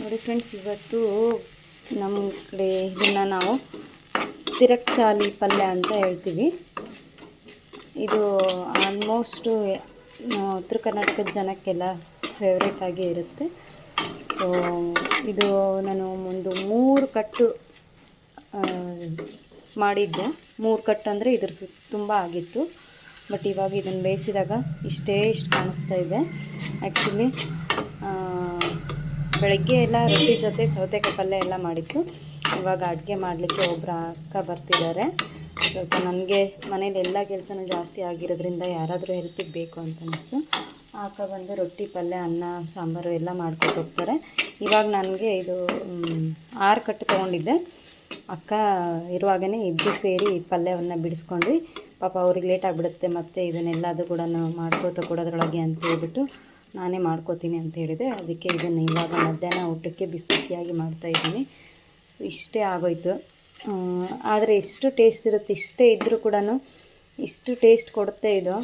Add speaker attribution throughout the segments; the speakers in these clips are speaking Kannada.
Speaker 1: ನೋಡಿ ಫ್ರೆಂಡ್ಸ್, ಇವತ್ತು ನಮ್ಮ ಕಡೆ ಇದನ್ನು ನಾವು ತಿರಕ್ಚಾಲಿ ಪಲ್ಯ ಅಂತ ಹೇಳ್ತೀವಿ. ಇದು ಆಲ್ಮೋಸ್ಟು ಉತ್ತರ ಕರ್ನಾಟಕದ ಜನಕ್ಕೆಲ್ಲ ಫೇವ್ರೇಟ್ ಆಗಿ ಇರುತ್ತೆ. ಸೊ ಇದು ನಾನು ಒಂದು ಮೂರು ಕಟ್ಟು ಮಾಡಿದ್ದು. ಮೂರು ಕಟ್ಟು ಅಂದರೆ ಇದ್ರ ಸು ತುಂಬ ಆಗಿತ್ತು. ಬಟ್ ಇವಾಗ ಇದನ್ನು ಬೇಯಿಸಿದಾಗ ಇಷ್ಟೇ ಇಷ್ಟು ಕಾಣಿಸ್ತಾ ಇದೆ. ಆ್ಯಕ್ಚುಲಿ ಬೆಳಗ್ಗೆ ಎಲ್ಲ ರೊಟ್ಟಿ ಜೊತೆ ಸೌತೆಕಾಯಿ ಪಲ್ಯ ಎಲ್ಲ ಮಾಡಿತ್ತು ಇವಾಗ ಅಡುಗೆ ಮಾಡಲಿಕ್ಕೆ ಒಬ್ಬರು ಅಕ್ಕ ಬರ್ತಿದ್ದಾರೆ. ಸ್ವಲ್ಪ ನನಗೆ ಮನೇಲಿ ಎಲ್ಲ ಕೆಲಸನೂ ಜಾಸ್ತಿ ಆಗಿರೋದ್ರಿಂದ ಯಾರಾದರೂ ಹೆಲ್ಪಿಗೆ ಬೇಕು ಅಂತ ಅನ್ನಿಸ್ತು ಆ ಅಕ್ಕ ಬಂದು ರೊಟ್ಟಿ, ಪಲ್ಯ, ಅನ್ನ, ಸಾಂಬಾರು ಎಲ್ಲ ಮಾಡ್ಕೊಟ್ಟು ಹೋಗ್ತಾರೆ. ಇವಾಗ ನನಗೆ ಇದು ಆರು ಕಟ್ಟು ತೊಗೊಂಡಿದ್ದೆ. ಅಕ್ಕ ಇರುವಾಗನೇ ಇಬ್ಬರು ಸೇರಿ ಪಲ್ಯವನ್ನು ಬಿಡಿಸ್ಕೊಂಡ್ವಿ. ಪಾಪ ಅವ್ರಿಗೆ ಲೇಟ್ ಆಗಿಬಿಡುತ್ತೆ, ಮತ್ತು ಇದನ್ನೆಲ್ಲದು ಕೂಡ ಮಾಡ್ಕೋತ ಕೊಡೋದ್ರೊಳಗೆ ಅಂತ ಹೇಳ್ಬಿಟ್ಟು ನಾನೇ ಮಾಡ್ಕೋತೀನಿ ಅಂತ ಹೇಳಿದೆ. ಅದಕ್ಕೆ ಇದನ್ನು ಇವಾಗ ಮಧ್ಯಾಹ್ನ ಊಟಕ್ಕೆ ಬಿಸಿ ಬಿಸಿಯಾಗಿ ಮಾಡ್ತಾಯಿದ್ದೀನಿ ಇಷ್ಟೇ ಆಗೋಯ್ತು. ಆದರೆ ಎಷ್ಟು ಟೇಸ್ಟ್ ಇರುತ್ತೆ, ಇಷ್ಟೇ ಇದ್ದರೂ ಕೂಡ ಇಷ್ಟು ಟೇಸ್ಟ್ ಕೊಡುತ್ತೆ ಇದು.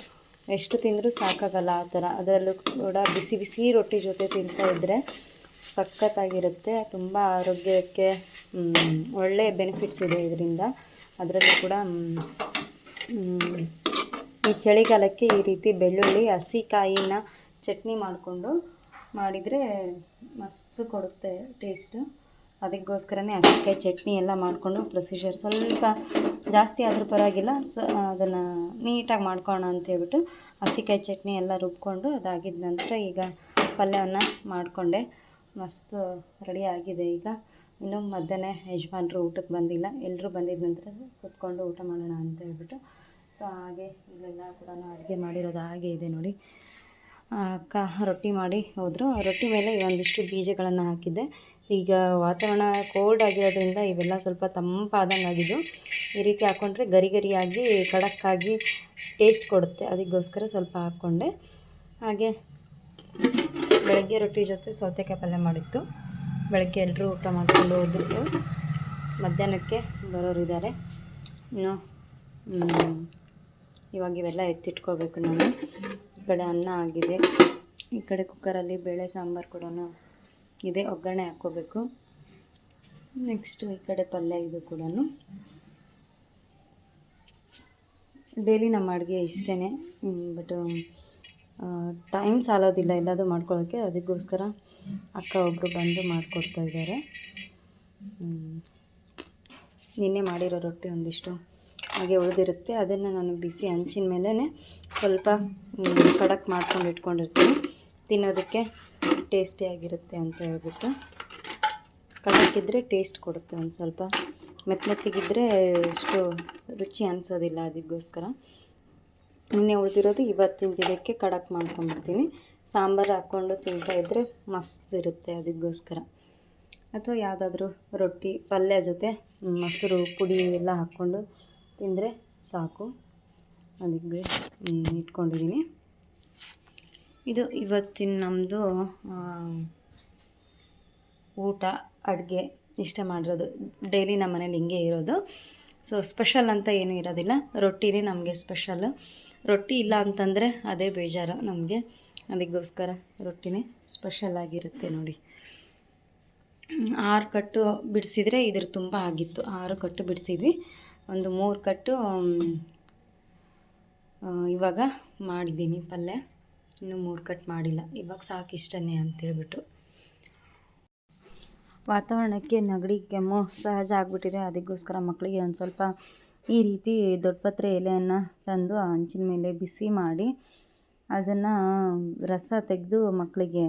Speaker 1: ಎಷ್ಟು ತಿಂದರೂ ಸಾಕಾಗಲ್ಲ ಆ ಥರ. ಅದರಲ್ಲೂ ಕೂಡ ಬಿಸಿ ಬಿಸಿ ರೊಟ್ಟಿ ಜೊತೆ ತಿಂತಾ ಇದ್ದರೆ ಸಖತ್ತಾಗಿರುತ್ತೆ. ತುಂಬ ಆರೋಗ್ಯಕ್ಕೆ ಒಳ್ಳೆಯ ಒಳ್ಳೆ ಬೆನಿಫಿಟ್ಸ್ ಇದೆ ಇದರಿಂದ. ಅದರಲ್ಲೂ ಕೂಡ ಈ ಚಳಿಗಾಲಕ್ಕೆ ಈ ರೀತಿ ಬೆಳ್ಳುಳ್ಳಿ, ಹಸಿ ಕಾಯಿನ ಚಟ್ನಿ ಮಾಡಿಕೊಂಡು ಮಾಡಿದರೆ ಮಸ್ತ್ ಕೊಡುತ್ತೆ ಟೇಸ್ಟು ಅದಕ್ಕೋಸ್ಕರನೇ ಹಸಿಕಾಯಿ ಚಟ್ನಿ ಎಲ್ಲ ಮಾಡಿಕೊಂಡು ಪ್ರೊಸೀಜರ್ ಸ್ವಲ್ಪ ಜಾಸ್ತಿ ಆದರೂ ಪರವಾಗಿಲ್ಲ. ಸೊ, ಅದನ್ನು ನೀಟಾಗಿ ಮಾಡ್ಕೋಣ ಅಂತ ಹೇಳ್ಬಿಟ್ಟು ಹಸಿಕಾಯಿ ಚಟ್ನಿ ಎಲ್ಲ ರುಬ್ಕೊಂಡು ಅದಾಗಿದ್ದ ನಂತರ ಈಗ ಪಲ್ಯವನ್ನು ಮಾಡಿಕೊಂಡೆ. ಮಸ್ತ್ ರೆಡಿ ಆಗಿದೆ ಈಗ. ಇನ್ನೂ ಮಧ್ಯಾಹ್ನ ಯಜಮಾನ್ರು ಊಟಕ್ಕೆ ಬಂದಿಲ್ಲ. ಎಲ್ಲರೂ ಬಂದಿದ್ದ ನಂತರ ಕೂತ್ಕೊಂಡು ಊಟ ಮಾಡೋಣ ಅಂತ ಹೇಳ್ಬಿಟ್ಟು. ಸೊ ಹಾಗೆ ಇಲ್ಲೆಲ್ಲ ಕೂಡ ಅಡುಗೆ ಮಾಡಿರೋದು ಹಾಗೆ ಇದೆ ನೋಡಿ. ಅಕ್ಕ ರೊಟ್ಟಿ ಮಾಡಿ ಹೋದರು. ರೊಟ್ಟಿ ಮೇಲೆ ಒಂದಿಷ್ಟು ಬೀಜಗಳನ್ನು ಹಾಕಿದ್ದೆ. ಈಗ ವಾತಾವರಣ ಕೋಲ್ಡ್ ಆಗಿರೋದ್ರಿಂದ ಇವೆಲ್ಲ ಸ್ವಲ್ಪ ತಂಪಾದಂಗೆ ಆಗಿದ್ದು ಈ ರೀತಿ ಹಾಕ್ಕೊಂಡ್ರೆ ಗರಿ ಗರಿಯಾಗಿ, ಖಡಕ್ಕಾಗಿ ಟೇಸ್ಟ್ ಕೊಡುತ್ತೆ. ಅದಕ್ಕೋಸ್ಕರ ಸ್ವಲ್ಪ ಹಾಕ್ಕೊಂಡೆ. ಹಾಗೆ ಬೆಳಗ್ಗೆ ರೊಟ್ಟಿ ಜೊತೆ ಸೌತೆಕಾಯಿ ಪಲ್ಯ ಮಾಡಿತ್ತು ಬೆಳಗ್ಗೆ ಎಲ್ಲರೂ ಊಟ ಮಾಡಿಕೊಂಡು ಹೋದ್ರು ಮಧ್ಯಾಹ್ನಕ್ಕೆ ಬರೋರಿದ್ದಾರೆ. ಇನ್ನು ಇವಾಗ ಇವೆಲ್ಲ ಎತ್ತಿಟ್ಕೋಬೇಕು ನಾನು. ಈ ಕಡೆ ಅನ್ನ ಆಗಿದೆ. ಈ ಕಡೆ ಕುಕ್ಕರಲ್ಲಿ ಬೇಳೆ ಸಾಂಬಾರು ಕೂಡ ಇದೆ. ಒಗ್ಗರಣೆ ಹಾಕ್ಕೋಬೇಕು. ನೆಕ್ಸ್ಟು ಈ ಕಡೆ ಪಲ್ಯ ಇದು ಕೂಡ ಡೈಲಿ ನಮ್ಮ ಅಡುಗೆ ಇಷ್ಟೇ ಬಟ್ ಟೈಮ್ ಸಾಲೋದಿಲ್ಲ ಎಲ್ಲದೂ ಮಾಡ್ಕೊಳ್ಳೋಕ್ಕೆ ಅದಕ್ಕೋಸ್ಕರ ಅಕ್ಕ ಒಬ್ಬರು ಬಂದು ಮಾಡಿಕೊಡ್ತಾ ಇದ್ದಾರೆ. ನಿನ್ನೆ ಮಾಡಿರೋ ರೊಟ್ಟಿ ಒಂದಿಷ್ಟು ಹಾಗೆ ಉಳಿದಿರುತ್ತೆ. ಅದನ್ನು ನಾನು ಬಿಸಿ ಹಂಚಿನ ಮೇಲೇ ಸ್ವಲ್ಪ ಕಡಕ್ ಮಾಡ್ಕೊಂಡು ಇಟ್ಕೊಂಡಿರ್ತೀನಿ. ತಿನ್ನೋದಕ್ಕೆ ಟೇಸ್ಟಿಯಾಗಿರುತ್ತೆ ಅಂತ ಹೇಳ್ಬಿಟ್ಟು. ಕಡಕ್ಕಿದ್ರೆ ಟೇಸ್ಟ್ ಕೊಡುತ್ತೆ ಒಂದು ಸ್ವಲ್ಪ. ಮೆತ್ತ ಮೆತ್ತಗಿದ್ರೆ ಅಷ್ಟು ರುಚಿ ಅನಿಸೋದಿಲ್ಲ ಅದಕ್ಕೋಸ್ಕರ. ನಿನ್ನೆ ಉಳಿದಿರೋದು ಇವತ್ತಿನ ದಿನಕ್ಕೆ ಕಡಕ್ ಮಾಡ್ಕೊಂಡ್ಬಿಡ್ತೀನಿ. ಸಾಂಬಾರು ಹಾಕ್ಕೊಂಡು ತಿಂತಾ ಇದ್ದರೆ ಮಸ್ತ್ ಇರುತ್ತೆ ಅದಕ್ಕೋಸ್ಕರ. ಅಥವಾ ಯಾವುದಾದ್ರೂ ರೊಟ್ಟಿ ಪಲ್ಯ ಜೊತೆ ಮೊಸರು, ಪುಡಿ ಎಲ್ಲ ಹಾಕ್ಕೊಂಡು ತಿಂದರೆ ಸಾಕು. ಅದಕ್ಕೆ ಇಟ್ಕೊಂಡಿದ್ದೀನಿ. ಇದು ಇವತ್ತಿನ ನಮ್ಮದು ಊಟ, ಅಡುಗೆ, ಇಷ್ಟ ಮಾಡಿರೋದು. ಡೈಲಿ ನಮ್ಮ ಮನೇಲಿ ಹಿಂಗೆ ಇರೋದು. ಸೊ, ಸ್ಪೆಷಲ್ ಅಂತ ಏನೂ ಇರೋದಿಲ್ಲ. ರೊಟ್ಟಿನೇ ನಮಗೆ ಸ್ಪೆಷಲ್. ರೊಟ್ಟಿ ಇಲ್ಲ ಅಂತಂದರೆ ಅದೇ ಬೇಜಾರು ನಮಗೆ. ಅದಕ್ಕೋಸ್ಕರ ರೊಟ್ಟಿನೇ ಸ್ಪೆಷಲ್ ಆಗಿರುತ್ತೆ ನೋಡಿ. ಆರು ಕಟ್ಟು ಬಿಡಿಸಿದ್ರೆ ಇದ್ರ ತುಂಬ ಆಗಿತ್ತು. ಆರು ಕಟ್ಟು ಬಿಡಿಸಿದ್ವಿ. ಒಂದು ಮೂರು ಕಟ್ಟು ಇವಾಗ ಮಾಡಿದ್ದೀನಿ ಪಲ್ಯ. ಇನ್ನೂ ಮೂರು ಕಟ್ ಮಾಡಿಲ್ಲ. ಇವಾಗ ಸಾಕು ಇಷ್ಟನೇ ಅಂತೇಳ್ಬಿಟ್ಟು ವಾತಾವರಣಕ್ಕೆ ನೆಗಡಿ, ಕೆಮ್ಮು ಸಹಜ ಆಗಿಬಿಟ್ಟಿದೆ. ಅದಕ್ಕೋಸ್ಕರ ಮಕ್ಕಳಿಗೆ ಒಂದು ಸ್ವಲ್ಪ ಈ ರೀತಿ ದೊಡ್ಡಪತ್ರೆ ಎಲೆಯನ್ನು ತಂದು ಹಂಚಿನ ಮೇಲೆ ಬಿಸಿ ಮಾಡಿ ಅದನ್ನು ರಸ ತೆಗೆದು ಮಕ್ಕಳಿಗೆ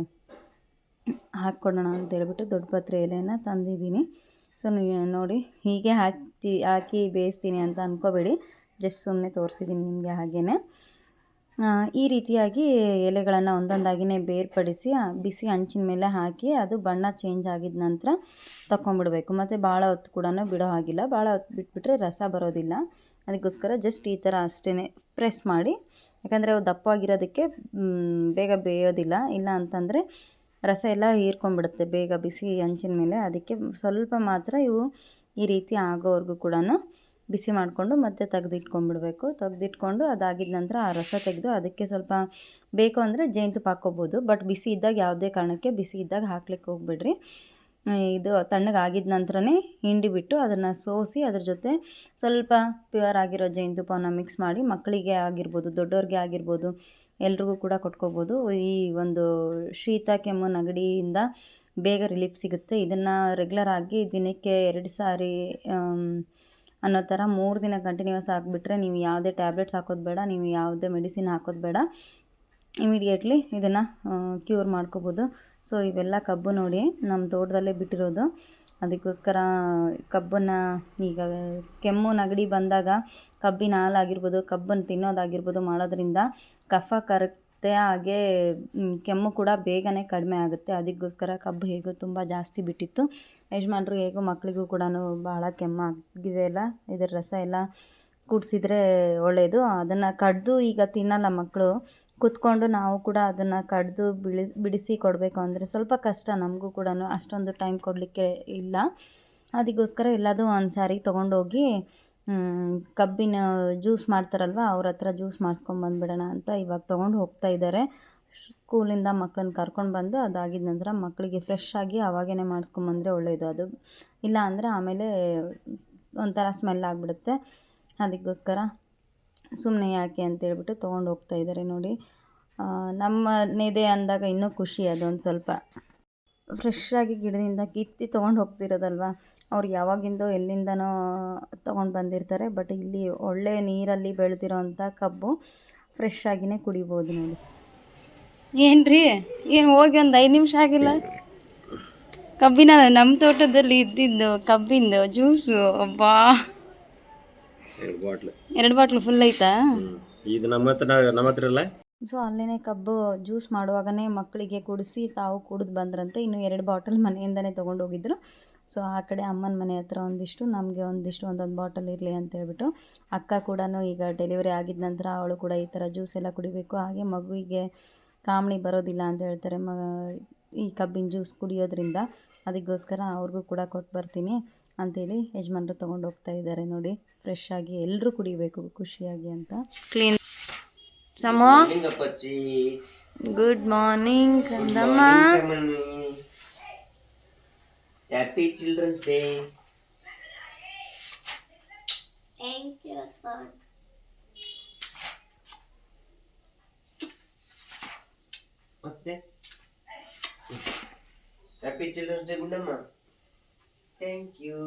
Speaker 1: ಹಾಕ್ಕೊಡೋಣ ಅಂತ ಹೇಳ್ಬಿಟ್ಟು ದೊಡ್ಡಪತ್ರೆ ಎಲೆಯನ್ನು ತಂದಿದ್ದೀನಿ. ಸೊ ನೋಡಿ, ಹೀಗೆ ಹಾಕಿ ಹಾಕಿ ಬೇಯಿಸ್ತೀನಿ ಅಂತ ಅಂದ್ಕೋಬೇಡಿ ಜಸ್ಟ್ ಸುಮ್ಮನೆ ತೋರಿಸಿದ್ದೀನಿ ನಿಮಗೆ ಹಾಗೇ ಈ ರೀತಿಯಾಗಿ ಎಲೆಗಳನ್ನು ಒಂದೊಂದಾಗಿಯೇ ಬೇರ್ಪಡಿಸಿ ಬಿಸಿ ಹಂಚಿನ ಮೇಲೆ ಹಾಕಿ ಅದು ಬಣ್ಣ ಚೇಂಜ್ ಆಗಿದ ನಂತರ ತಗೊಂಬಿಡ್ಬೇಕು ಮತ್ತು ಭಾಳ ಹೊತ್ತು ಕೂಡ ಬಿಡೋ ಹಾಗಿಲ್ಲ. ಭಾಳ ಹೊತ್ತು ಬಿಟ್ಬಿಟ್ರೆ ರಸ ಬರೋದಿಲ್ಲ. ಅದಕ್ಕೋಸ್ಕರ ಜಸ್ಟ್ ಈ ಥರ ಅಷ್ಟೇ ಪ್ರೆಸ್ ಮಾಡಿ. ಯಾಕಂದರೆ ಅವು ದಪ್ಪವಾಗಿರೋದಕ್ಕೆ ಬೇಗ ಬೇಯೋದಿಲ್ಲ. ಇಲ್ಲ ಅಂತಂದರೆ ರಸ ಎಲ್ಲ ಹೀರ್ಕೊಂಡ್ಬಿಡುತ್ತೆ ಬೇಗ ಬಿಸಿ ಹಂಚಿನ ಮೇಲೆ. ಅದಕ್ಕೆ ಸ್ವಲ್ಪ ಮಾತ್ರ ಇವು ಈ ರೀತಿ ಆಗೋವರೆಗೂ ಕೂಡ ಬಿಸಿ ಮಾಡಿಕೊಂಡು ಮತ್ತೆ ತೆಗೆದಿಟ್ಕೊಂಡ್ಬಿಡ್ಬೇಕು. ತೆಗೆದಿಟ್ಕೊಂಡು ಅದಾಗಿದ ನಂತರ ಆ ರಸ ತೆಗೆದು ಅದಕ್ಕೆ ಸ್ವಲ್ಪ ಬೇಕು ಅಂದರೆ ಜೇನುತುಪ್ಪ ಹಾಕ್ಕೋಬೋದು. ಬಟ್ ಬಿಸಿ ಇದ್ದಾಗ ಯಾವುದೇ ಕಾರಣಕ್ಕೆ ಬಿಸಿ ಇದ್ದಾಗ ಹಾಕ್ಲಿಕ್ಕೆ ಹೋಗ್ಬಿಡ್ರಿ. ಇದು ತಣ್ಣಗಾಗಿದ ನಂತರನೇ ಹಿಂಡಿ ಬಿಟ್ಟು ಅದನ್ನು ಸೋಸಿ ಅದ್ರ ಜೊತೆ ಸ್ವಲ್ಪ ಪ್ಯೂರ್ ಆಗಿರೋ ಜೇನುತುಪ್ಪನ ಮಿಕ್ಸ್ ಮಾಡಿ ಮಕ್ಕಳಿಗೆ ಆಗಿರ್ಬೋದು, ದೊಡ್ಡವ್ರಿಗೆ ಆಗಿರ್ಬೋದು ಎಲ್ರಿಗೂ ಕೂಡ ಕೊಟ್ಕೋಬೋದು. ಈ ಒಂದು ಶೀತ, ಕೆಮ್ಮು, ನೆಗಡಿಯಿಂದ ಬೇಗ ರಿಲೀಫ್ ಸಿಗುತ್ತೆ. ಇದನ್ನು ರೆಗ್ಯುಲರ್ ಆಗಿ ದಿನಕ್ಕೆ ಎರಡು ಸಾರಿ ಅನ್ನೋ ಥರ ಮೂರು ದಿನ ಕಂಟಿನ್ಯೂಸ್ ಆಗಿಬಿಟ್ರೆ ನೀವು ಯಾವುದೇ ಟ್ಯಾಬ್ಲೆಟ್ಸ್ ಹಾಕೋದು ಬೇಡ, ನೀವು ಯಾವುದೇ ಮೆಡಿಸಿನ್ ಹಾಕೋದು ಬೇಡ. ಇಮಿಡಿಯೇಟ್ಲಿ ಇದನ್ನು ಕ್ಯೂರ್ ಮಾಡ್ಕೋಬೋದು. ಸೊ ಇವೆಲ್ಲ ಕಬ್ಬು ನೋಡಿ ನಮ್ಮ ತೋಟದಲ್ಲೇ ಬಿಟ್ಟಿರೋದು. ಅದಕ್ಕೋಸ್ಕರ ಕಬ್ಬನ್ನು ಈಗ ಕೆಮ್ಮು ನೆಗಡಿ ಬಂದಾಗ ಕಬ್ಬಿನ ಹಾಲಾಗಿರ್ಬೋದು, ಕಬ್ಬನ್ನು ತಿನ್ನೋದಾಗಿರ್ಬೋದು ಮಾಡೋದ್ರಿಂದ ಕಫ ಕರಗ್ತೆ ಹಾಗೆ ಕೆಮ್ಮು ಕೂಡ ಬೇಗನೆ ಕಡಿಮೆ ಆಗುತ್ತೆ. ಅದಕ್ಕೋಸ್ಕರ ಕಬ್ಬು ಹೇಗೂ ತುಂಬ ಜಾಸ್ತಿ ಬಿಟ್ಟಿತ್ತು. ಯಜಮಾನ್ರು ಹೇಗೂ ಮಕ್ಕಳಿಗೂ ಕೂಡ ಭಾಳ ಕೆಮ್ಮಾಗಿದೆ ಎಲ್ಲ ಇದರ ರಸ ಎಲ್ಲ ಕುಡಿಸಿದ್ರೆ ಒಳ್ಳೆಯದು ಅದನ್ನು ಕಡಿದು ಈಗ ತಿನ್ನಲ್ಲ ಮಕ್ಕಳು. ಕುತ್ಕೊಂಡು ನಾವು ಕೂಡ ಅದನ್ನು ಕಡಿದು ಬಿಡಿಸಿ ಬಿಡಿಸಿ ಕೊಡಬೇಕು ಅಂದರೆ ಸ್ವಲ್ಪ ಕಷ್ಟ. ನಮಗೂ ಕೂಡ ಅಷ್ಟೊಂದು ಟೈಮ್ ಕೊಡಲಿಕ್ಕೆ ಇಲ್ಲ. ಅದಕ್ಕೋಸ್ಕರ ಎಲ್ಲದೂ ಒಂದು ಸಾರಿ ತೊಗೊಂಡೋಗಿ ಕಬ್ಬಿನ ಜ್ಯೂಸ್ ಮಾಡ್ತಾರಲ್ವ ಅವ್ರ ಹತ್ರ ಜ್ಯೂಸ್ ಮಾಡಿಸ್ಕೊಂಬಂದ್ಬಿಡೋಣ ಅಂತ ಇವಾಗ ತೊಗೊಂಡು ಹೋಗ್ತಾ ಇದ್ದಾರೆ. ಸ್ಕೂಲಿಂದ ಮಕ್ಕಳನ್ನ ಕರ್ಕೊಂಡು ಬಂದು ಅದಾಗಿದ ನಂತರ ಮಕ್ಕಳಿಗೆ ಫ್ರೆಶ್ ಆಗಿ ಅವಾಗೇ ಮಾಡಿಸ್ಕೊಂಬಂದ್ರೆ ಒಳ್ಳೆಯದು ಅದು. ಇಲ್ಲ ಅಂದರೆ ಆಮೇಲೆ ಒಂಥರ ಸ್ಮೆಲ್ ಆಗಿಬಿಡುತ್ತೆ. ಅದಕ್ಕೋಸ್ಕರ ಸುಮ್ಮನೆ ಯಾಕೆ ಅಂತೇಳ್ಬಿಟ್ಟು ತೊಗೊಂಡು ಹೋಗ್ತಾ ಇದ್ದಾರೆ ನೋಡಿ. ನಮ್ಮ ನೆದೆ ಅಂದಾಗ ಇನ್ನೂ ಖುಷಿ ಅದೊಂದು ಸ್ವಲ್ಪ. ಫ್ರೆಶ್ ಆಗಿ ಗಿಡದಿಂದ ಕಿತ್ತಿ ತೊಗೊಂಡು ಹೋಗ್ತಿರೋದಲ್ವ? ಅವ್ರು ಯಾವಾಗಿಂದೋ ಎಲ್ಲಿಂದನೋ ತೊಗೊಂಡು ಬಂದಿರ್ತಾರೆ, ಬಟ್ ಇಲ್ಲಿ ಒಳ್ಳೆ ನೀರಲ್ಲಿ ಬೆಳೆದಿರೋ ಅಂಥ ಕಬ್ಬು ಫ್ರೆಶ್ ಆಗಿನೇ ಕುಡಿಬೋದು ನೋಡಿ. ಏನು ಏನು ಹೋಗಿ ಒಂದು ಐದು ನಿಮಿಷ ಆಗಿಲ್ಲ? ಕಬ್ಬಿನ ನಮ್ಮ ತೋಟದಲ್ಲಿ ಇದ್ದಿದ್ದು ಕಬ್ಬಿಂದು, ಜ್ಯೂಸು, ಅಬ್ಬಾ!
Speaker 2: ಎರಡು ಬಾಟ್ಲ್.
Speaker 1: ಎರಡು ಬಾಟ್ಲು ಫುಲ್ ಐತಾ?
Speaker 2: ಇದು ನಮ್ಮ ಹತ್ರ ನಮ್ಮ ಹತ್ರ ಇಲ್ಲ?
Speaker 1: ಸೊ ಅಲ್ಲೇ ಕಬ್ಬು ಜ್ಯೂಸ್ ಮಾಡುವಾಗನೇ ಮಕ್ಕಳಿಗೆ ಕುಡಿಸಿ ತಾವು ಕುಡಿದು ಬಂದ್ರಂತೆ. ಇನ್ನು ಎರಡು ಬಾಟಲ್ ಮನೆಯಿಂದನೇ ತೊಗೊಂಡು ಹೋಗಿದ್ರು ಸೊ ಆ ಕಡೆ ಅಮ್ಮನ ಮನೆ ಹತ್ರ ಒಂದಿಷ್ಟು ನಮಗೆ ಒಂದಿಷ್ಟು ಒಂದೊಂದು ಬಾಟಲ್ ಇರಲಿ ಅಂತ ಹೇಳ್ಬಿಟ್ಟು ಅಕ್ಕ ಕೂಡ ಈಗ ಡೆಲಿವರಿ ಆಗಿದ ನಂತರ ಅವಳು ಕೂಡ ಈ ಥರ ಜ್ಯೂಸ್ ಎಲ್ಲ ಕುಡಿಬೇಕು. ಹಾಗೆ ಮಗುವಿಗೆ ಕಾಮಣಿ ಬರೋದಿಲ್ಲ ಅಂತ ಹೇಳ್ತಾರೆ. ಮ ಈ ಕಬ್ಬಿನ ಜ್ಯೂಸ್ ಕುಡಿಯೋದ್ರಿಂದ ಅದಕ್ಕೋಸ್ಕರ ಅವ್ರಿಗೂ ಕೂಡ ಕೊಟ್ಟು ಬರ್ತೀನಿ ಅಂತೇಳಿ ಯಜಮಾನ್ರು ತೊಗೊಂಡು ಹೋಗ್ತಾ ಇದ್ದಾರೆ ನೋಡಿ. ಫ್ರೆಶ್ ಆಗಿ ಎಲ್ಲರೂ ಕುಡಿಬೇಕು ಖುಷಿಯಾಗಿ ಅಂತ. ಕ್ಲೀನ್ ಸಮೋ. ಗುಡ್ ಮಾರ್ನಿಂಗ್ ಕಂದಮ್ಮ.
Speaker 2: ಹ್ಯಾಪಿ ಚಿಲ್ಡ್ರನ್ಸ್ ಡೇ ಮತ್ತೆ? Happy children's day Gundamma thank you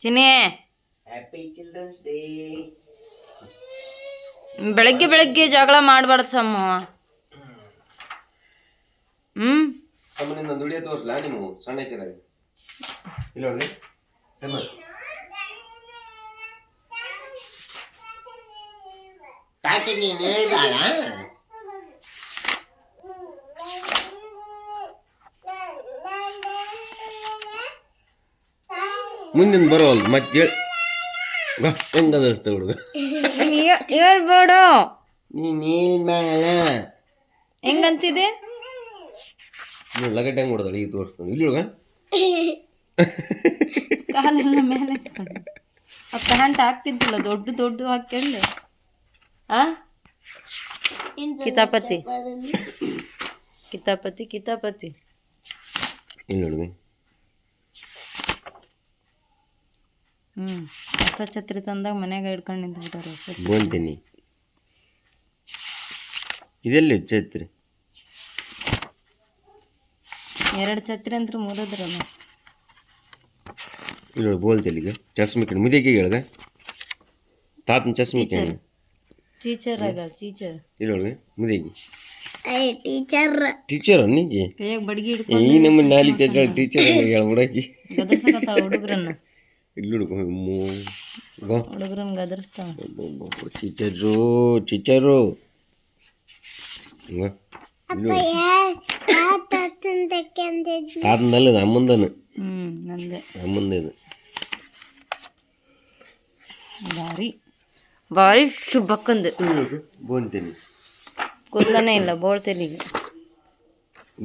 Speaker 1: Chinni
Speaker 2: happy children's day
Speaker 1: ಬೆಳಗ್ಗೆ ಬೆಳಗ್ಗೆ ಜಗಳ ಮಾಡಬಾರ್ದು ಸಮ್ಮ. ಹ್ಮ್?
Speaker 2: ಸಮನಿಂದ ದುಡಿಯ ತೋರಿಸ್ಲಾ ನಿಮಗೂ? ಸಣ್ಣ ಕೆರಾಗಿ ಇಲ್ಲ ನೋಡಿ ಸಮ ತಾಟಿ ನೀನು. ಹೇಳ್ಬೇಡ ಮುಂದಿನ ಬರೋಲ್ ಮತ್ತೆ ಹೆಂಗ ಅದರ್ಸ್ತ ಹುಡುಗ?
Speaker 1: ಹೇಳ್ಬೇಡ.
Speaker 2: ನೀನ್ ಹೇಳ್ಬೇಡ
Speaker 1: ಹೆಂಗಂತಿದೆ
Speaker 2: ನೀವು ಲಗಟ್ಟೆ ಹೆಂಗ್ ಹೊಡೆದಳು ಈಗ ತೋರಿಸ್ತಾನೆ. ಇಲ್ಲಿ ಹುಡುಗ.
Speaker 1: ಕಾಲೆಲ್ಲ ಮೇಲೆ ಎತ್ಕೊಂಡು ಆ ಪ್ಯಾಂಟ್ ಹಾಕ್ತಿದ್ದಿಲ್ಲ ದೊಡ್ಡ ದೊಡ್ಡ ಹಾಕ್ಕೊಂಡು ಆ? ಕಿತಾಪತಿ. ಕಿತಾಪತಿ ಕಿತಾಪತಿ.
Speaker 2: ಇಲ್ಲಿ ಹುಡುಗ.
Speaker 1: ಹ್ಮ್. ಹೊಸ ಛತ್ರಿ ತಂದಾಗ ಮನ್ಯಾಗ ಇಡ್ಕೊಂಡು ನಿಂತ್ಬಿಟ್ಟಾರೆ ಹೊಸ ಛತ್ರಿ.
Speaker 2: ಬೋಂತೀನಿ ಇದೆಲ್ಲಿ ಛತ್ರಿ?
Speaker 1: ಎರಡು ಛತ್ರಿ ಅಂದ್ರೆ ಮುರಿದ್ರಲ್ಲ.
Speaker 2: ಇಲ್ಲ ಬೋಲ್ತೀನಿ ಈಗ. ಇಲ್ಲಿಗೆ ಚಸ್ಮಿ ಕಡೆ ಮುದಿಗೆ ಹೇಳ್ದೆ? ತಾತನ ಚಸ್ಮಿ ಕಡೆ
Speaker 1: ಟೀಚರ್ ಆಗಲ್ಲ ಟೀಚರ್
Speaker 2: ಇಲ್ಲಿ ನೋಡಿ ಮುದಿಗೆ
Speaker 1: ಟೀಚರ್
Speaker 2: ಟೀಚರ್ ನಿಂಗೆ
Speaker 1: ಕೈಯಾಗ ಬಡ್ಗಿ
Speaker 2: ಈ
Speaker 1: ಹಿಡ್ಕೊಂಡು
Speaker 2: ನಮ್ಮ ನಾಲಿ ತೆಗ್ಗಳ ಟೀಚರ್ ಹೇಳ್ಬಿಡಕ್ಕೆ
Speaker 1: ಗದರ್ಸಕತ್ತಾಳ ಹುಡುಗ್ರನ್ನ. ಗದರ್ಸ್ತಾಳ
Speaker 2: ಟೀಚರು ಟೀಚರು ತಾತನಲ್ಲ ಅಮ್ಮಂದನು.
Speaker 1: ಹ್ಮ್ ನಂದೆ.
Speaker 2: ಅಮ್ಮಂದ ಇದು
Speaker 1: ಭಾರಿ. ಭಾರಿ ಶುಭಕ್ಕಂದು.
Speaker 2: ಬೋಂತೀನಿ
Speaker 1: ಕೊಂದನೆ ಇಲ್ಲ ಬೋಳ್ತೇನೆ
Speaker 2: ಈಗ.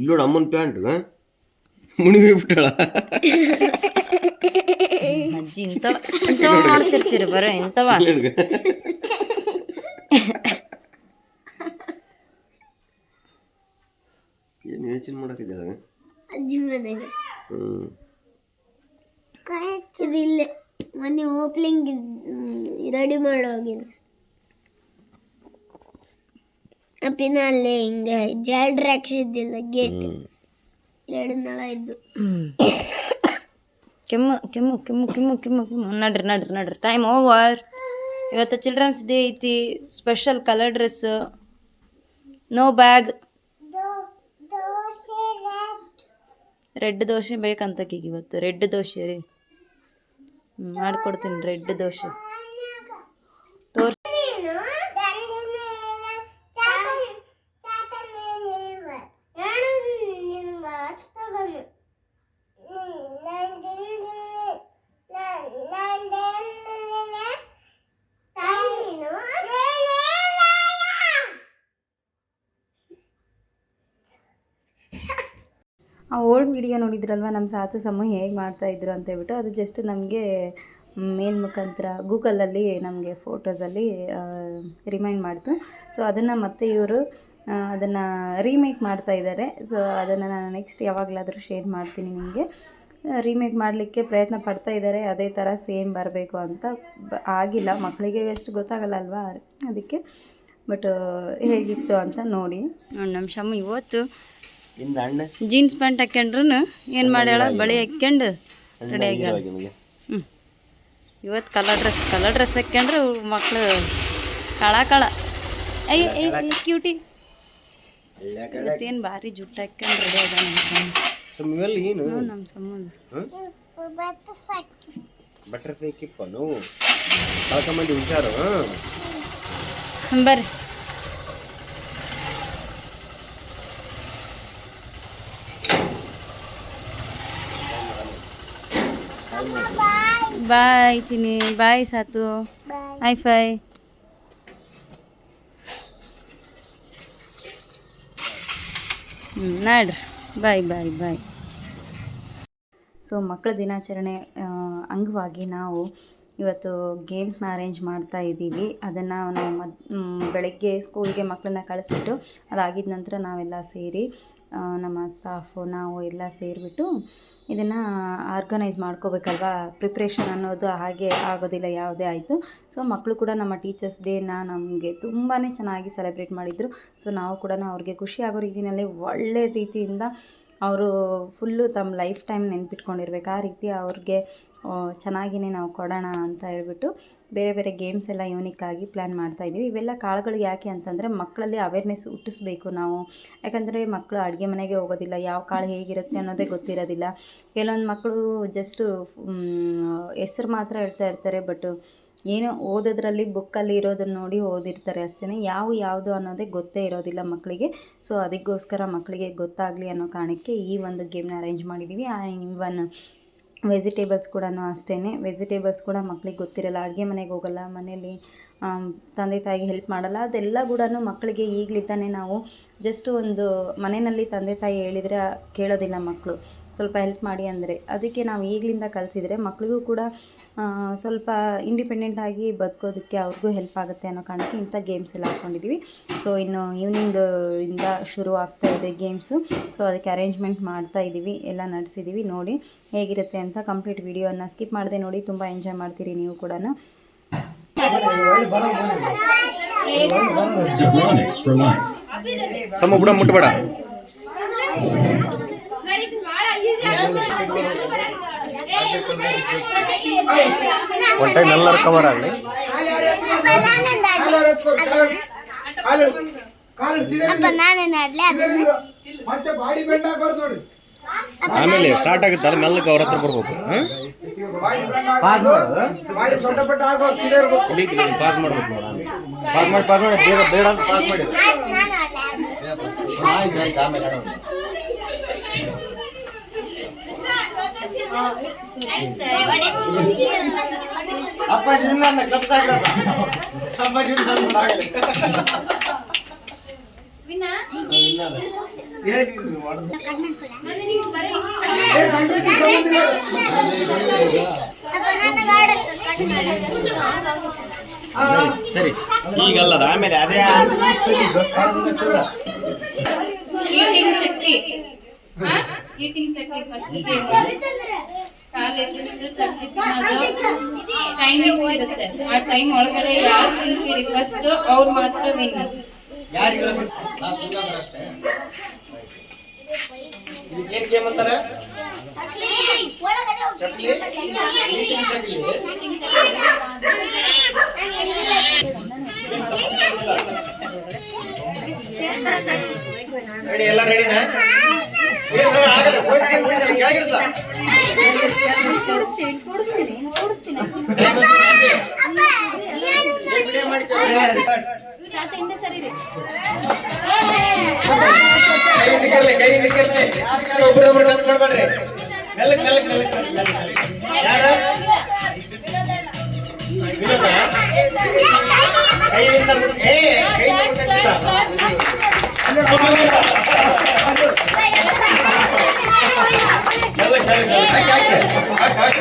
Speaker 2: ನೋಡು ಅಮ್ಮನ ಪ್ಯಾಂಟ್ ಮುಣಿಗೆ ಬಿಟ್ಟಾಳ
Speaker 1: ಅಜ್ಜಿ ಇಂಥವ ಇಂಥವ ಮಾಡ್ತಿರ್ತೀರಿ ಬರೋ ಇಂಥವ
Speaker 2: ಇಲ್ಲಿ ಹುಡುಗ ಏನು ಯೋಚನೆ ಮಾಡಕ್ಕಿದ್ದೆ ಅದಾಗ
Speaker 3: ಹ್ಮ್
Speaker 4: ಇದು ಇಲ್ಲೇ ಮೊನ್ನೆ ಓಪನಿಂಗ್ ರೆಡಿ ಮಾಡೋಗಿದೆ ಅಪ್ಪಿನ ಅಲ್ಲೇ ಹಿಂಗೆ ಜಾಲ್ಡ್ ಹಾಕ್ಸಿದ್ದಿಲ್ಲ ಗೇಟ್
Speaker 3: ಹ್ಮ್
Speaker 4: ಎರಡು ನಳ ಇದ್ದು
Speaker 1: ಕೆಮ್ಮು ಕೆಮ್ಮು ಕೆಮ್ಮು ಕೆಮ್ಮು ಕೆಮ್ಮು ಕೆಮ್ಮು. ನಡ್ರಿ ನಡ್ರಿ ನಡ್ರಿ. ಟೈಮ್ ಓವರ್ ಇವತ್ತು ಚಿಲ್ಡ್ರನ್ಸ್ ಡೇ ಐತಿ. Special colour dress no bag red dosa ಬೇಕಂತಕೀಗ ಇವತ್ತು. ರೆಡ್ ದೋಸೆ ರೀ. ಮಾಡ್ಕೊಡ್ತೀನಿ. ರೆಡ್ ದೋಸೆ. ನೋಡಿದ್ರಲ್ವ ನಮ್ಮ ಸಾತು ಸಮೂಹ ಹೇಗೆ ಮಾಡ್ತಾಯಿದ್ರು ಅಂತ ಹೇಳ್ಬಿಟ್ಟು ಅದು ಜಸ್ಟ್ ನಮಗೆ ಮೇಲ್ ಮುಖಾಂತರ ಗೂಗಲಲ್ಲಿ ನಮಗೆ ಫೋಟೋಸಲ್ಲಿ ರಿಮೈಂಡ್ ಮಾಡ್ತು. ಸೊ ಅದನ್ನು ಮತ್ತೆ ಇವರು ಅದನ್ನು ರೀಮೇಕ್ ಮಾಡ್ತಾ ಇದ್ದಾರೆ ಸೊ ಅದನ್ನು ನಾನು ನೆಕ್ಸ್ಟ್ ಯಾವಾಗಲಾದರೂ ಶೇರ್ ಮಾಡ್ತೀನಿ ನಿಮಗೆ. ರೀಮೇಕ್ ಮಾಡಲಿಕ್ಕೆ ಪ್ರಯತ್ನ ಪಡ್ತಾ ಇದ್ದಾರೆ ಅದೇ ಥರ ಸೇಮ್ ಬರಬೇಕು ಅಂತ. ಆಗಿಲ್ಲ ಮಕ್ಕಳಿಗೆ ಎಷ್ಟು ಗೊತ್ತಾಗಲ್ಲ ಅಲ್ವಾ, ಅದಕ್ಕೆ. ಬಟ್ ಹೇಗಿತ್ತು ಅಂತ ನೋಡಿ. ನಮ್ಮ ಶಮ್ಮ ಇವತ್ತು ಜೀನ್ಸ್ ಪ್ಯಾಂಟ್ ಹಾಕ್ಯಂಡ್ರು ಏನು ಮಾಡ್ಯಾಳ? ಬಳಿ ಹಾಕ್ಯಂಡು ರೆಡಿ ಆಗ್ಯಾಳ. ಹ್ಞೂ ಇವತ್ತು ಕಲರ್ ಡ್ರೆಸ್ ಕಲರ್ ಡ್ರೆಸ್ ಹಾಕ್ಯಂಡ್ರೆ ಮಕ್ಕಳು ಕಳ ಕಳ. ಅಯ್ಯ ಕ್ಯೂಟಿ ಇವತ್ತೇನು ಭಾರಿ ಜುಟ್ಟು ಹಾಕ್ಯಂಡು ರೆಡಿ ಆಗ ನಮ್ಮ ನಮ್ಮ ಸಂಬಂಧ
Speaker 3: ಬಟರ್ಫ್ಲೈ ಕಿಪ್ಪ ನೋವು ಕಳ್ಕೊಂಬಂದು ಹುಷಾರು
Speaker 1: ಹ್ಮ್, ಬರ್ರಿ. Bye Chini bye ಸಾತು high five ಹ್ಞೂ ನಡ್ರಿ. ಬಾಯ್ ಬಾಯ್ ಬಾಯ್ ಸೊ ಮಕ್ಕಳ ದಿನಾಚರಣೆ ಅಂಗವಾಗಿ ನಾವು ಇವತ್ತು ಗೇಮ್ಸ್ನ ಅರೇಂಜ್ ಮಾಡ್ತಾ ಇದ್ದೀವಿ. ಅದನ್ನು ನಾವು ಮದ್ ಬೆಳಗ್ಗೆ ಸ್ಕೂಲ್ಗೆ ಮಕ್ಕಳನ್ನ ಕಳಿಸ್ಬಿಟ್ಟು ಅದಾಗಿದ ನಂತರ ನಾವೆಲ್ಲ ಸೇರಿ ನಮ್ಮ ಸ್ಟಾಫು ನಾವು ಎಲ್ಲ ಸೇರಿಬಿಟ್ಟು ಇದನ್ನು ಆರ್ಗನೈಸ್ ಮಾಡ್ಕೋಬೇಕಲ್ವಾ? ಪ್ರಿಪ್ರೇಷನ್ ಅನ್ನೋದು ಹಾಗೆ ಆಗೋದಿಲ್ಲ, ಯಾವುದೇ ಆಯಿತು. ಸೊ ಮಕ್ಕಳು ಕೂಡ ನಮ್ಮ ಟೀಚರ್ಸ್ ಡೇನ ನಮಗೆ ತುಂಬಾ ಚೆನ್ನಾಗಿ ಸೆಲೆಬ್ರೇಟ್ ಮಾಡಿದರು. ಸೊ ನಾವು ಕೂಡ ಅವ್ರಿಗೆ ಖುಷಿ ಆಗೋ ರೀತಿಯಲ್ಲಿ ಒಳ್ಳೆ ರೀತಿಯಿಂದ ಅವರು ಫುಲ್ಲು ತಮ್ಮ ಲೈಫ್ ಟೈಮ್ ನೆನ್ಪಿಟ್ಕೊಂಡಿರ್ಬೇಕು. ಆ ರೀತಿ ಅವ್ರಿಗೆ ಚೆನ್ನಾಗಿಯೇ ನಾವು ಕೊಡೋಣ ಅಂತ ಹೇಳ್ಬಿಟ್ಟು ಬೇರೆ ಬೇರೆ ಗೇಮ್ಸ್ ಎಲ್ಲ ಯೂನಿಕ್ ಆಗಿ ಪ್ಲ್ಯಾನ್ ಮಾಡ್ತಾ ಇದ್ದೀವಿ. ಇವೆಲ್ಲ ಕಾಳುಗಳು ಯಾಕೆ ಅಂತಂದರೆ ಮಕ್ಕಳಲ್ಲಿ ಅವೇರ್ನೆಸ್ ಹುಟ್ಟಿಸ್ಬೇಕು ನಾವು. ಯಾಕಂದರೆ ಮಕ್ಕಳು ಅಡುಗೆ ಮನೆಗೆ ಹೋಗೋದಿಲ್ಲ, ಯಾವ ಕಾಳು ಹೇಗಿರುತ್ತೆ ಅನ್ನೋದೇ ಗೊತ್ತಿರೋದಿಲ್ಲ. ಕೆಲವೊಂದು ಮಕ್ಕಳು ಜಸ್ಟು ಹೆಸ್ರು ಮಾತ್ರ ಹೇಳ್ತಾ ಇರ್ತಾರೆ ಬಟ್ ಏನೋ ಓದೋದ್ರಲ್ಲಿ ಬುಕ್ಕಲ್ಲಿ ಇರೋದನ್ನ ನೋಡಿ ಓದಿರ್ತಾರೆ ಅಷ್ಟೇ ಯಾವ ಯಾವುದು ಅನ್ನೋದೇ ಗೊತ್ತೇ ಇರೋದಿಲ್ಲ ಮಕ್ಕಳಿಗೆ ಸೊ ಅದಕ್ಕೋಸ್ಕರ ಮಕ್ಕಳಿಗೆ ಗೊತ್ತಾಗಲಿ ಅನ್ನೋ ಕಾರಣಕ್ಕೆ ಈ ಒಂದು ಗೇಮ್ನ ಅರೇಂಜ್ ಮಾಡಿದ್ದೀವಿ ಇವನ್ ವೆಜಿಟೇಬಲ್ಸ್ ಕೂಡ ಅಷ್ಟೇ ವೆಜಿಟೇಬಲ್ಸ್ ಕೂಡ ಮಕ್ಕಳಿಗೆ ಗೊತ್ತಿರಲ್ಲ. ಅಡುಗೆ ಮನೆಗೆ ಹೋಗಲ್ಲ, ಮನೆಯಲ್ಲಿ ತಂದೆ ತಾಯಿಗೆ ಹೆಲ್ಪ್ ಮಾಡಲ್ಲ. ಅದೆಲ್ಲ ಕೂಡ ಮಕ್ಕಳಿಗೆ ಈಗಲಿದ್ದಾನೆ ನಾವು ಜಸ್ಟ್ ಒಂದು ಮನೆಯಲ್ಲಿ ತಂದೆ ತಾಯಿ ಹೇಳಿದರೆ ಕೇಳೋದಿಲ್ಲ ಮಕ್ಕಳು ಸ್ವಲ್ಪ ಹೆಲ್ಪ್ ಮಾಡಿ ಅಂದರೆ. ಅದಕ್ಕೆ ನಾವು ಈಗಲಿಂದ ಕಲಿಸಿದರೆ ಮಕ್ಕಳಿಗೂ ಕೂಡ ಸ್ವಲ್ಪ ಇಂಡಿಪೆಂಡೆಂಟ್ ಆಗಿ ಬದುಕೋದಕ್ಕೆ ಅವ್ರಿಗೂ ಹೆಲ್ಪ್ ಆಗುತ್ತೆ ಅನ್ನೋ ಕಾರಣಕ್ಕೆ ಇಂಥ ಗೇಮ್ಸ್ ಎಲ್ಲ ಹಾಕ್ಕೊಂಡಿದ್ದೀವಿ ಸೊ ಇನ್ನು ಈವ್ನಿಂಗ್ ಇಂದ ಶುರು ಆಗ್ತಾ ಇದೆ ಗೇಮ್ಸು ಸೊ ಅದಕ್ಕೆ ಅರೇಂಜ್ಮೆಂಟ್ ಮಾಡ್ತಾ ಇದ್ದೀವಿ ಎಲ್ಲ ನಡೆಸಿದ್ದೀವಿ ನೋಡಿ ಹೇಗಿರುತ್ತೆ ಅಂತ ಕಂಪ್ಲೀಟ್ ವಿಡಿಯೋನ ಸ್ಕಿಪ್ ಮಾಡದೆ ನೋಡಿ. ತುಂಬ ಎಂಜಾಯ್ ಮಾಡ್ತೀರಿ ನೀವು ಕೂಡ.
Speaker 3: ಸಮ ಬಿಡ ಮುಟ್ಬೇಡ. ಒನ್ ಟೈಮ್ ಎಲ್ಲರೂ ಕವರ್ ಆಗಲಿ. ಆಮೇಲೆ ಸ್ಟಾರ್ಟ್ ಆಗುತ್ತಲ್ಲ ಮೆಲ್ಲಕ್ಕೆ ಅವ್ರ ಹತ್ರ ಬರ್ಬೇಕು. ಪಾಸ್ ಪಾಸ್ ಮಾಡ್ಬೇಕು ನೋಡಿ ಪಾಸ್ ಮಾಡಿ ಪಾಸ್ ಮಾಡಿ ಬೇಡ ಬೇಡ ಅಂತ ಪಾಸ್ ಮಾಡಿ.
Speaker 4: ಆಯ್ತು ಆಡ್ಲಿ
Speaker 3: ಅಪ್ಪ ಕ್ಲಬ್
Speaker 4: ಅಪ್ಪ ನನಗೆ ಆಡತ್ತು
Speaker 3: ಸರಿ ಈಗಲ್ಲ ಅದು ಆಮೇಲೆ ಅದೇ
Speaker 1: ಚಕ್ಲಿ.
Speaker 5: ಈಟಿಂಗ್ ಚಟ್ನಿ ಫಸ್ಟ್ ಕಾಲೆತ್ತಿಟ್ಟು ಚಕ್ಲಿ ತಿನ್ನೋದು ಟೈಮಿಂಗ್ ಇರುತ್ತೆ. ಆ ಟೈಮ್ ಒಳಗಡೆ ಯಾರು ತಿಂತೀರಿ? ಫಸ್ಟ್ ಅವ್ರು ಮಾತ್ರ ವಿನ್
Speaker 3: ಏನ್ ಗೇಮ್ ಅಂತಾರ? ಚಕ್ಲಿ? ರೆಡಿ ಎಲ್ಲ ರೆಡಿನಾ ಒಬ್ರೊಬ್ರು ಟಚ್ ಮಾಡ್ಬೇಡ್ರಿ ಮೆಲ್ಲಕ್ ಮೆಲ್ಲಕ್ ಮೆಲ್ಲಕ್. ಯಾರ? ಕೈಯಿಂದ ಏ ಕೈಯಿಂದ ಮುಟ್ಟಕ್ಕಿಲ್ಲ. ಮೆಲ್ಲಕ್ ಮೆಲ್ಲಕ್ ಮೆಲ್ಲಕ್. ಹಾಕ್ ಹಾಕ್. ಹಾಕ್ ಹಾಕ್.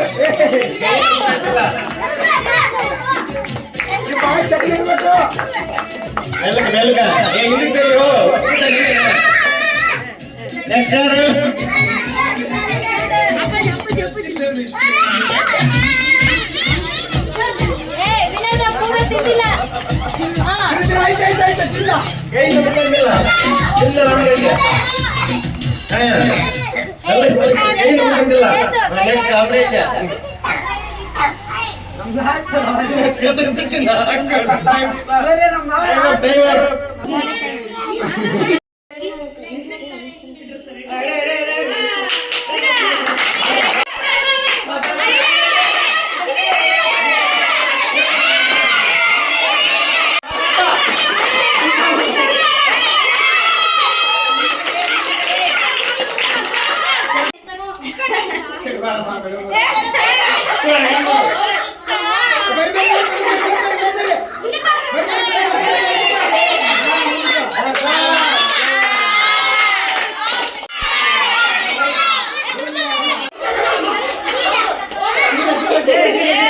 Speaker 3: ಕೈಯಿಂದ ಮುಟ್ಟಂಗಿಲ್ಲ ಇಲ್ಲ ಮೆಲ್ಲಕ್ ಕೈಯಿಂದ ಮುಟ್ಟಂಗಿಲ್ಲ ನೆಕ್ಸ್ಟ್ ಬಿಚ್ಚಿಲ್ಲ Yeah.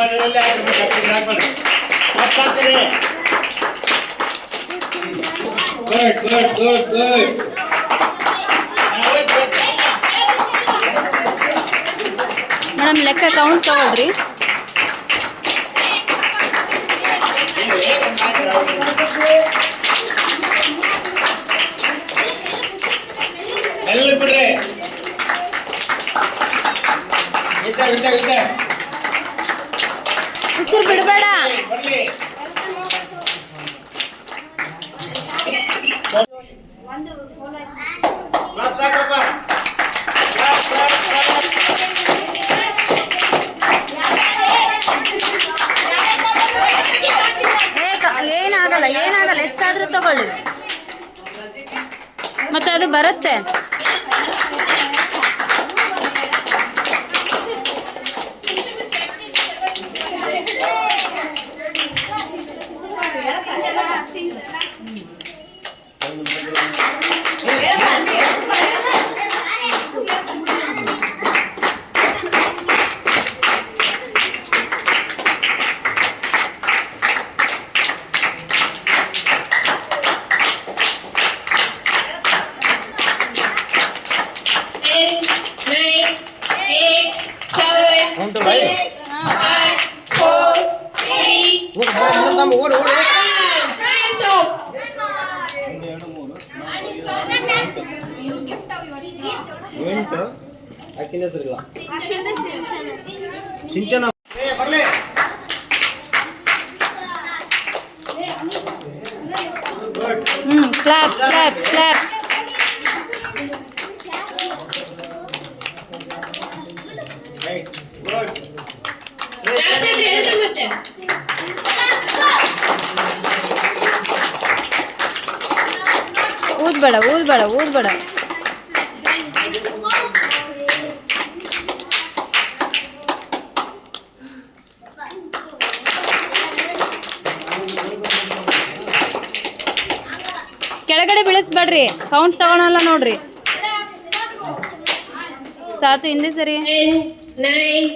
Speaker 3: ಮನೆಯಲ್ಲೇ ಆಗಿರ್ಬೇಕು ಗುಡ್ ಗುಡ್ ಗುಡ್
Speaker 1: ಮೇಡಮ್ ಲೆಕ್ಕ ಕೌಂಟ್ ತಗೊಳ್ರಿ ಊದ್ಬೇಡ ಊದ್ಬೇಡ ಊದ್ಬೇಡ. ಕೆಳಗಡೆ ಬೀಳಿಸ್ಬೇಡ್ರಿ ಕೌಂಟ್ ತಗೊಳಲ್ಲ ನೋಡ್ರಿ. ಸಾತು ಹಿಂದೆ ಸರಿ.
Speaker 5: Nine,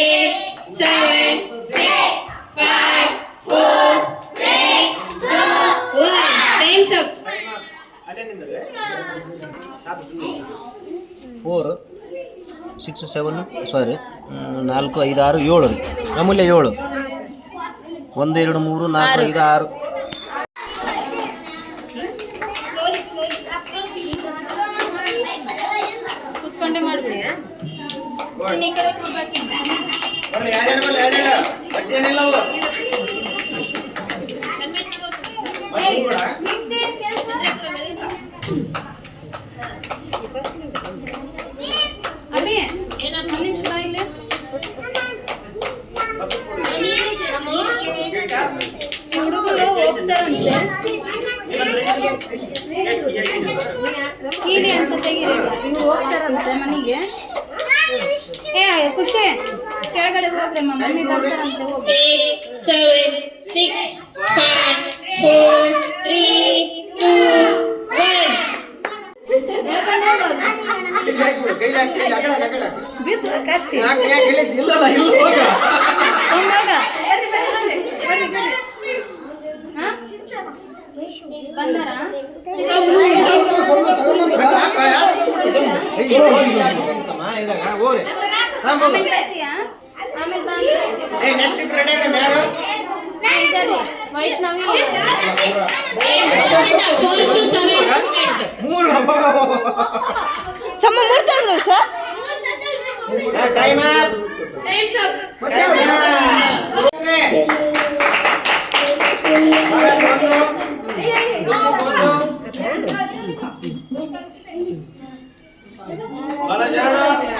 Speaker 5: eight, seven, six, five, four, three, two, one. Time's up.
Speaker 3: ಅಲ್ಲೇ ನಿಂದ್ರೆ ಸಾಕು ಸುಮ್ಮನೆ
Speaker 6: ಫೋರ್ ಸಿಕ್ಸ್ ಸೆವೆನ್ ಸಾರಿ ನಾಲ್ಕು ಐದು ಆರು ಏಳು ರೀ. ಅಮೂಲ್ಯ ಏಳು. ಒಂದು ಎರಡು ಮೂರು ನಾಲ್ಕು ಐದು ಆರು
Speaker 5: ಕುತ್ಕೊಂಡೆ ಮಾಡ್ತೀಯ ಈ ಕಡೆ ಕೂರ್ಬೇಕು.
Speaker 3: ಬರ್ಲಿ ಎರಡೆರಡು ಬರ್ಲಿ ಎರಡೆರಡು ಬಜ್ಜಿ ಏನಿಲ್ಲ ಅವು ಮತ್ತೆ ಕೂಡ
Speaker 5: ಅಭಿ, ಒಂದ್ ನಿಮಿಷ ಬಾ ಇಲ್ಲಿ. ಈ ಹುಡುಗರು ಹೋಗ್ತಾರಂತೆ. ಕೀಲಿ ಅಂತ ತೆಗೀರಿ ನೀವು ಹೋಗ್ತಾರಂತೆ ಮನೆಗೆ. ಏ ಖುಷಿ. ಕೆಳಗಡೆ ಹೋಗ್ರಿ ಮಮ್ಮಿ ಬರ್ತಾರಂತೆ ಹೋಗಿ
Speaker 3: seven six five four three two one.
Speaker 1: ಬಿದ್ದು ಕತ್ತಿ
Speaker 3: ಹೋಗ.
Speaker 5: ಬರ್ರಿ ಬರ್ರಿ ಬರ್ರಿ. ಬರ್ರಿ ಬಂದಾರ?
Speaker 3: ಹೋಗ್ರಿ. ತಗೊಂಡ್ ಹೋಗು.
Speaker 5: ಆಮೇಲೆ ಬಾ
Speaker 3: ಏಯ್, next ಇಬ್ರು ready ಆಗ್ರಿ, ಯಾರು?
Speaker 5: ವೈಷ್ಣವಿ
Speaker 3: ಮೂರು
Speaker 1: ಸಮ ಮೂರ್ತಂದ್ರು ಸರ್
Speaker 3: ಟೈಮ್ ನಾಲ್ಕು ಸುನೀತ್ ನಾಲ್ಕು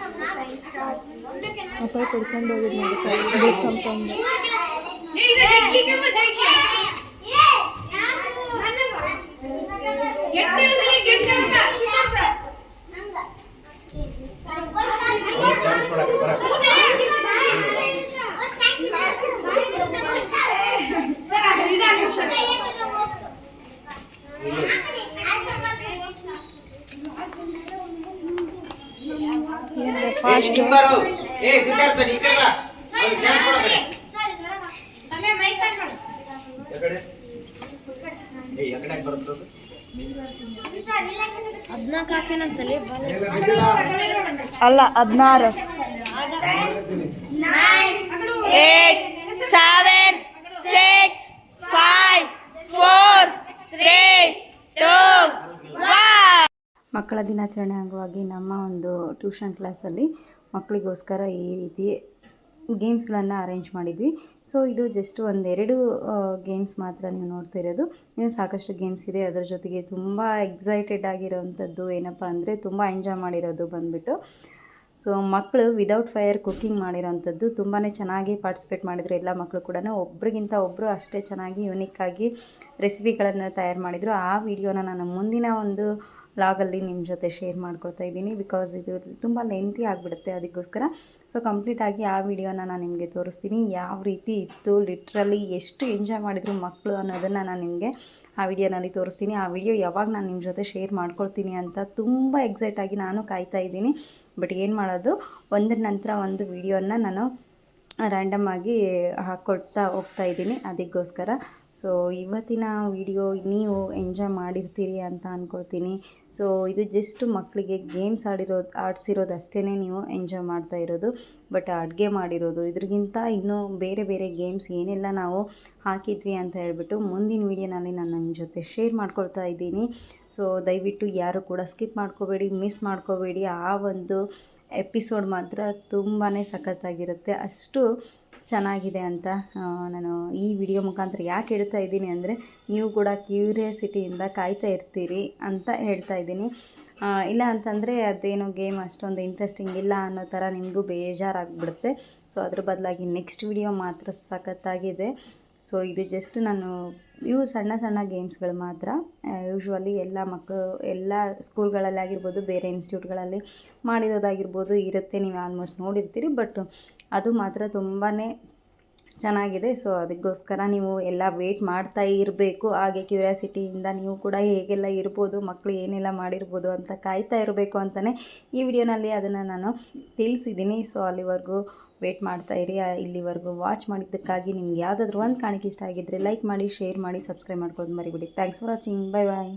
Speaker 1: ಅಪ್ಪ ಕುಡ್ಕೊಂಡು ಹೋಗಿದ್ ನೋಡಿ ಬೇಕಂತಂದು
Speaker 3: ಚಾನ್ಸ್ ಕೊಡಕ್ಕೆ ಬರಕ್ಕೆ ಫಾಸ್ಟ್ ಏ ಸಿದ್ಧಾರ್ಥ ನೀ ಕಡೆ ಬಾ ಒಂದು ಚಾನ್ಸ್ ಕೊಡ ಕಡೆ ಯಾಕಡೆ ಏ ಯಾಕಡೆ ಬರ್ತದ
Speaker 4: ಹದ್ನಾಲ್ಕು ಹಾಕೇನಂತಲ್ಲಿ
Speaker 1: ಅಲ್ಲ ಹದಿನಾರು eight seven six five four three two ಮಕ್ಕಳ ದಿನಾಚರಣೆ ಅಂಗವಾಗಿ ನಮ್ಮ ಒಂದು ಟ್ಯೂಷನ್ ಕ್ಲಾಸಲ್ಲಿ ಮಕ್ಕಳಿಗೋಸ್ಕರ ಈ ರೀತಿ ಗೇಮ್ಸ್ಗಳನ್ನು ಅರೇಂಜ್ ಮಾಡಿದ್ವಿ. ಸೊ, ಇದು ಜಸ್ಟ್ ಒಂದೆರಡು ಗೇಮ್ಸ್ ಮಾತ್ರ ನೀವು ನೋಡ್ತಿರೋದು ಇನ್ನು ಸಾಕಷ್ಟು ಗೇಮ್ಸ್ ಇದೆ. ಅದರ ಜೊತೆಗೆ ತುಂಬ ಎಕ್ಸೈಟೆಡ್ ಆಗಿರೋವಂಥದ್ದು ಏನಪ್ಪ ಅಂದರೆ ತುಂಬ ಎಂಜಾಯ್ ಮಾಡಿರೋದು ಬಂದುಬಿಟ್ಟು. ಸೊ, ಮಕ್ಕಳು ವಿದೌಟ್ ಫೈರ್ ಕುಕ್ಕಿಂಗ್ ಮಾಡಿರೋವಂಥದ್ದು ತುಂಬಾ ಚೆನ್ನಾಗಿ ಪಾರ್ಟಿಸಿಪೇಟ್ ಮಾಡಿದರು. ಎಲ್ಲ ಮಕ್ಕಳು ಕೂಡ ಒಬ್ರಿಗಿಂತ ಒಬ್ಬರು ಅಷ್ಟೇ ಚೆನ್ನಾಗಿ ಯುನಿಕ್ಕಾಗಿ ರೆಸಿಪಿಗಳನ್ನು ತಯಾರು ಮಾಡಿದರು. ಆ ವಿಡಿಯೋನ ನಾನು ಮುಂದಿನ ಒಂದು ಲಾಗಲ್ಲಿ ನಿಮ್ಮ ಜೊತೆ ಶೇರ್ ಮಾಡ್ಕೊಳ್ತಾ ಇದ್ದೀನಿ ಬಿಕಾಸ್ ಇದು ತುಂಬ ಲೆಂತಿ ಆಗಿಬಿಡುತ್ತೆ ಅದಕ್ಕೋಸ್ಕರ. ಸೊ ಕಂಪ್ಲೀಟಾಗಿ ಆ ವಿಡಿಯೋನ ನಾನು ನಿಮಗೆ ತೋರಿಸ್ತೀನಿ. ಯಾವ ರೀತಿ ಇತ್ತು ಲಿಟ್ರಲಿ ಎಷ್ಟು ಎಂಜಾಯ್ ಮಾಡಿದ್ರು ಮಕ್ಕಳು ಅನ್ನೋದನ್ನು ನಾನು ನಿಮಗೆ ಆ ವಿಡಿಯೋನಲ್ಲಿ ತೋರಿಸ್ತೀನಿ. ಆ ವಿಡಿಯೋ ಯಾವಾಗ ನಾನು ನಿಮ್ಮ ಜೊತೆ ಶೇರ್ ಮಾಡ್ಕೊಳ್ತೀನಿ ಅಂತ ತುಂಬ ಎಕ್ಸೈಟಾಗಿ ನಾನು ಕಾಯ್ತಾ ಇದ್ದೀನಿ. ಬಟ್ ಏನು ಮಾಡೋದು ಒಂದರ ನಂತರ ಒಂದು ವಿಡಿಯೋನ ನಾನು ರ್ಯಾಂಡಮ್ ಆಗಿ ಹಾಕ್ಕೊಡ್ತಾ ಹೋಗ್ತಾ ಇದ್ದೀನಿ. ಅದಕ್ಕೋಸ್ಕರ ಸೊ ಇವತ್ತಿನ ವಿಡಿಯೋ ನೀವು ಎಂಜಾಯ್ ಮಾಡಿರ್ತೀರಿ ಅಂತ ಅಂದ್ಕೊಳ್ತೀನಿ ಸೊ ಇದು ಜಸ್ಟ್ ಮಕ್ಕಳಿಗೆ ಗೇಮ್ಸ್ ಆಡಿರೋದು ಆಡಿಸಿರೋದು ಅಷ್ಟೇ ನೀವು ಎಂಜಾಯ್ ಮಾಡ್ತಾ ಇರೋದು. ಬಟ್ ಅಡುಗೆ ಮಾಡಿರೋದು, ಇದ್ರಿಗಿಂತ ಇನ್ನೂ ಬೇರೆ ಬೇರೆ ಗೇಮ್ಸ್ ಏನೆಲ್ಲ ನಾವು ಹಾಕಿದ್ವಿ ಅಂತ ಹೇಳ್ಬಿಟ್ಟು ಮುಂದಿನ ವೀಡಿಯೋನಲ್ಲಿ ನಾನು ನಿಮ್ಮ ಜೊತೆ ಶೇರ್ ಮಾಡ್ಕೊಳ್ತಾ ಇದ್ದೀನಿ. ಸೊ ದಯವಿಟ್ಟು ಯಾರು ಕೂಡ ಸ್ಕಿಪ್ ಮಾಡ್ಕೋಬೇಡಿ ಮಿಸ್ ಮಾಡ್ಕೋಬೇಡಿ. ಆ ಒಂದು ಎಪಿಸೋಡ್ ಮಾತ್ರ ತುಂಬಾ ಸಖತ್ತಾಗಿರುತ್ತೆ. ಅಷ್ಟು ಚೆನ್ನಾಗಿದೆ ಅಂತ ನಾನು ಈ ವಿಡಿಯೋ ಮುಖಾಂತರ ಯಾಕೆ ಹೇಳ್ತಾ ಇದ್ದೀನಿ ಅಂದರೆ, ನೀವು ಕೂಡ ಕ್ಯೂರಿಯಾಸಿಟಿಯಿಂದ ಕಾಯ್ತಾ ಇರ್ತೀರಿ ಅಂತ ಹೇಳ್ತಾ ಇದ್ದೀನಿ. ಇಲ್ಲ ಅಂತಂದರೆ ಅದೇನು ಗೇಮ್ ಅಷ್ಟೊಂದು ಇಂಟ್ರೆಸ್ಟಿಂಗ್ ಇಲ್ಲ ಅನ್ನೋ ಥರ ನಿಮಗೂ ಬೇಜಾರಾಗ್ಬಿಡುತ್ತೆ. ಸೊ, ಅದ್ರ ಬದಲಾಗಿ ನೆಕ್ಸ್ಟ್ ವಿಡಿಯೋ ಮಾತ್ರ ಸಖತ್ತಾಗಿದೆ. ಸೊ, ಇದು ಜಸ್ಟ್ ನಾನು, ಇವು ಸಣ್ಣ ಸಣ್ಣ ಗೇಮ್ಸ್ಗಳು ಮಾತ್ರ. ಯೂಶ್ವಲಿ ಎಲ್ಲ ಮಕ್ಕಳು ಎಲ್ಲ ಸ್ಕೂಲ್ಗಳಲ್ಲಿ ಆಗಿರ್ಬೋದು, ಬೇರೆ ಇನ್ಸ್ಟಿಟ್ಯೂಟ್ಗಳಲ್ಲಿ ಮಾಡಿರೋದಾಗಿರ್ಬೋದು ಇರುತ್ತೆ. ನೀವು ಆಲ್ಮೋಸ್ಟ್ ನೋಡಿರ್ತೀರಿ. ಬಟ್ ಅದು ಮಾತ್ರ ತುಂಬಾ ಚೆನ್ನಾಗಿದೆ. ಸೊ ಅದಕ್ಕೋಸ್ಕರ ನೀವು ಎಲ್ಲ ವೇಟ್ ಮಾಡ್ತಾ ಇರಬೇಕು. ಹಾಗೆ ಕ್ಯೂರಿಯಾಸಿಟಿಯಿಂದ ನೀವು ಕೂಡ ಹೇಗೆಲ್ಲ ಇರ್ಬೋದು ಮಕ್ಕಳು ಏನೆಲ್ಲ ಮಾಡಿರ್ಬೋದು ಅಂತ ಕಾಯ್ತಾ ಇರಬೇಕು ಅಂತಲೇ ಈ ವಿಡಿಯೋನಲ್ಲಿ ಅದನ್ನು ನಾನು ತಿಳಿಸಿದ್ದೀನಿ. ಸೊ ಅಲ್ಲಿವರೆಗೂ ವೇಟ್ ಮಾಡ್ತಾ ಇರಿ. ಇಲ್ಲಿವರೆಗೂ ವಾಚ್ ಮಾಡಿದ್ದಕ್ಕಾಗಿ ನಿಮ್ಗೆ ಯಾವುದಾದ್ರೂ ಒಂದು ಕಾಣಿಕೆ ಇಷ್ಟ ಆಗಿದ್ದರೆ ಲೈಕ್ ಮಾಡಿ ಶೇರ್ ಮಾಡಿ ಸಬ್ಸ್ಕ್ರೈಬ್ ಮಾಡ್ಕೊಂಡು ಮರಿಬಿಡಿ. Thanks for watching bye bye